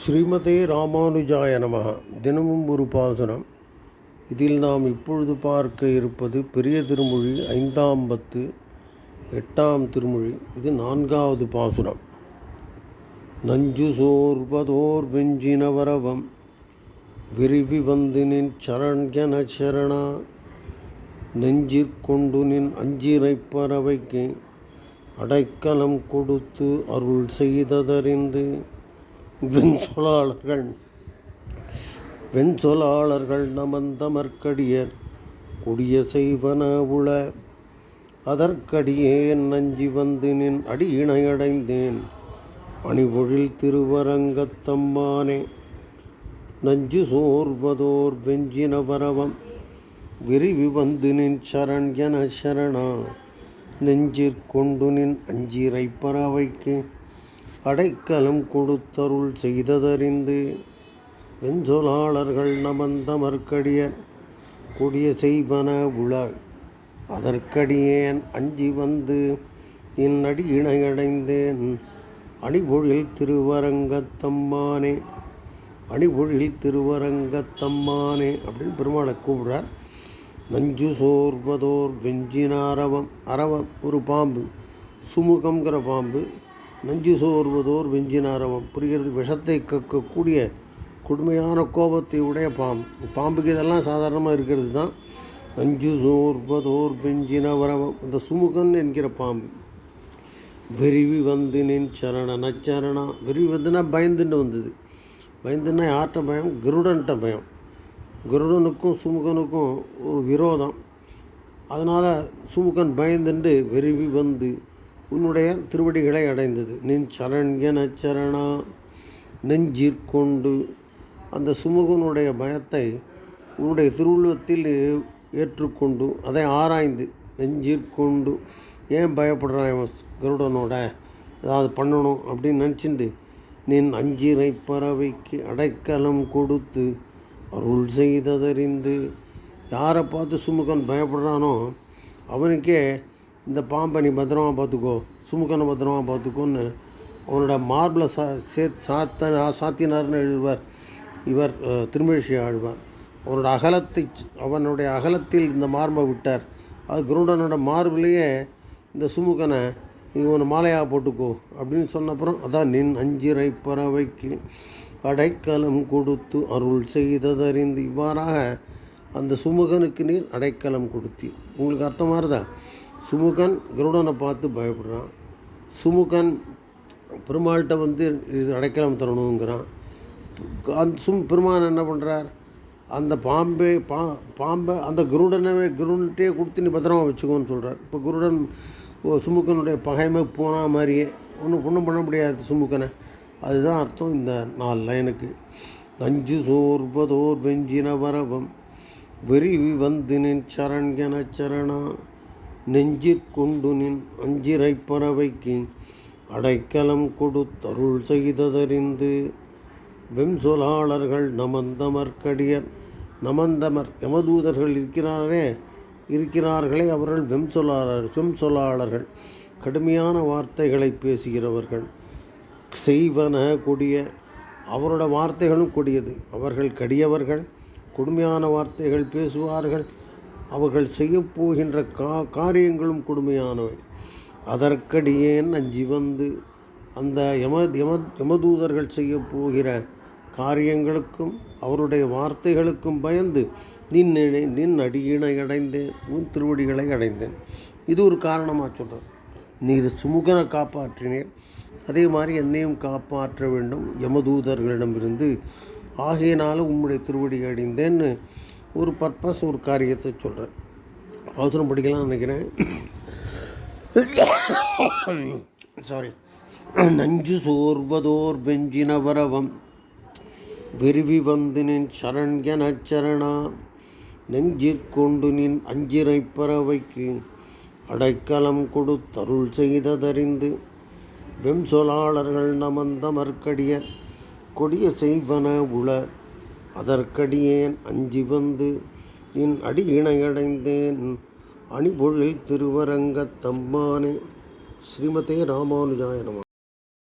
ஸ்ரீமதே ராமானுஜாய நமக. தினமும் ஒரு பாசுரம். இதில் நாம் இப்பொழுது பார்க்க இருப்பது பெரிய திருமொழி ஐந்தாம் பத்து எட்டாம் திருமொழி. இது நான்காவது பாசுரம். நஞ்சு சோர்வதோர் வெஞ்சினவரவம் விரிவி வந்து நின் சரண்யன சரணா. நெஞ்சிற்கொண்டு நின் அஞ்சிரை பறவைக்கு அடைக்கலம் கொடுத்து அருள் செய்ததறிந்து வெண்சொலாளர்கள். வெண்சொலாளர்கள் நமந்தமர்க்கடியர் கொடிய செய்வன உள அதற்கடியேன் நஞ்சி வந்து நின் அடியினையடைந்தேன் அணிபொழில் திருவரங்கத்தம்மானே நஞ்சு சோர்வதோர் வெஞ்சின வரவம் விரிவி வந்து நின் சரண் என சரணா நெஞ்சிற்கொண்டு நின் அஞ்சிரை பறவைக்கு அடைக்கலம் கொடுத்தருள் செய்ததறிந்து வெஞ்சொலாளர்கள் நமந்தமர்க்கடியர் கொடிய செய்வன உள அதற்கடியேன் அஞ்சி வந்து இந்நடி இணையடைந்தேன். அணிபொழில் திருவரங்கத்தம்மானே அணிபொழில் திருவரங்கத்தம்மானே அப்படின்னு பெருமாளை கூப்பிடுறார். நஞ்சு சோர்வதோர் வெஞ்சின அரவம் அரவம் ஒரு பாம்பு சுமுகங்கிற பாம்பு நஞ்சு சோர்வதோர் வெஞ்சினாரவம். புரிகிறது விஷத்தை கக்கக்கூடிய கொடுமையான கோபத்தை உடைய பாம்பு. பாம்புக்கு இதெல்லாம் சாதாரணமாக இருக்கிறது தான். நஞ்சு சோர்வதோர் வெஞ்சினவரவம். இந்த அந்த சுமுகன் என்கிற பாம்பு. விரிவி வந்து நின் சரண நச்சரணா. விரிவி வந்துன்னா பயந்துன்னு வந்தது. பயந்துன்னா யார்கிட்ட பயம்? கருடன்ட்ட பயம். கருடனுக்கும் சுமுகனுக்கும் ஒரு விரோதம். அதனால் சுமுகன் பயந்துண்டு விரும்பி வந்து உன்னுடைய திருவடிகளை அடைந்தது. நின் சரண்ஜன சரணா நெஞ்சிற்கொண்டு அந்த சுமுகனுடைய பயத்தை உன்னுடைய திருவுள்ளத்தில் ஏற்றுக்கொண்டு அதை ஆராய்ந்து நெஞ்சிற்கொண்டு ஏன் பயப்படுறான் இவன் கருடனோட? ஏதாவது பண்ணணும் அப்படின்னு நினச்சிண்டு நின் அஞ்சிரை பறவைக்கு அடைக்கலம் கொடுத்து அருள் செய்ததறிந்து யாரை பார்த்து சுமுகன் பயப்படுறானோ அவனுக்கே இந்த பாம்பை நீ பத்திரமா பார்த்துக்கோ சுமுகனை பத்திரமா பார்த்துக்கோன்னு அவனோட மார்பில் சா சே சாத்த சாத்தினார்னு எழுதுவார். இவர் திருமழிசை ஆழ்வார். அவனோட அகலத்தை அவனுடைய அகலத்தில் இந்த மார்பை விட்டார். அது குருடனோட மார்பிலேயே இந்த சுமுகனை இவனை மாலையாக போட்டுக்கோ அப்படின்னு சொன்னப்புறம் அதான் நின் அஞ்சிரை பறவைக்கு அடைக்கலம் கொடுத்து அருள் செய்ததறிந்து இவ்வாறாக அந்த சுமுகனுக்கு நீர் அடைக்கலம் கொடுத்தி உங்களுக்கு அர்த்தமாகறதா சுமுகன் கருடனை பார்த்து பயப்படுறான். சுமுகன் பெருமாள்கிட்ட வந்து இது அடைக்கலம் தரணுங்கிறான். அந்த சும் பெருமான் என்ன பண்ணுறார் அந்த பாம்பே பா பாம்பை அந்த குருடனவே குருடன்ட்டே கொடுத்து நீ பத்திரமா வச்சுக்கோன்னு சொல்கிறார் இப்போ குருடன் சுமுக்கனுடைய பகைமை போன மாதிரியே ஒன்றும் ஒன்றும் பண்ண முடியாது சுமுக்கனை அதுதான் அர்த்தம் இந்த நாலு லைனுக்கு நஞ்சு சோர்வதோர் வெஞ்சின வரவம் வெறிவி வந்து நின் சரண் என சரணா. நெஞ்சிற்குண்டுனின் அஞ்சிரை பறவைக்கு அடைக்கலம் கொடுத்தருள் செய்ததறிந்து வெம்சொலாளர்கள் நமந்தமர்க்கடியர் நமந்தமர் யமதூதர்கள் இருக்கிறாரே இருக்கிறார்களே அவர்கள் வெம்சொலாளர் வெம்சொலாளர்கள். கடுமையான வார்த்தைகளை பேசுகிறவர்கள் செய்வன கொடிய அவரோட வார்த்தைகளும் கொடியது. அவர்கள் கடியவர்கள் கொடுமையான வார்த்தைகள் பேசுவார்கள். அவர்கள் செய்யப்போகின்ற கா காரியங்களும் கொடுமையானவை. அதற்கடியேன் அஞ்சி வந்து அந்த யம யம யமதூதர்கள் செய்யப்போகிற காரியங்களுக்கும் அவருடைய வார்த்தைகளுக்கும் பயந்து நின் நின் அடியினை அடைந்தேன் உன் திருவடிகளை அடைந்தேன். இது ஒரு காரணமாக சொல்கிறேன் நீர் சுமுகனை காப்பாற்றினேன் அதே மாதிரி என்னையும் காப்பாற்ற வேண்டும். யமதூதர்களிடமிருந்து ஆகையினால உம்முடைய திருவடி அடைந்தேன்னு ஒரு பர்பஸ் ஒரு காரியத்தை சொல்கிறேன் அவசரம் படிக்கலாம் நினைக்கிறேன். சாரி நஞ்சு சோர்வதோர் வெஞ்சின வரவம் விருவி வந்து நின் சரண் என சரணா நெஞ்சிற்கொண்டு நின் அஞ்சிரை பறவைக்கு அடைக்கலம் கொடுத்தருள் செய்ததறிந்து வெம்சொலாளர்கள் நமந்தமர்க்கடியர் கொடிய செய்வன உள அதற்கடியேன் அஞ்சி வந்து என் அடி இணையடைந்தேன். அணிபொழில் திருவரங்கத்தம்மானே ஸ்ரீமதே ராமானுஜாய நம.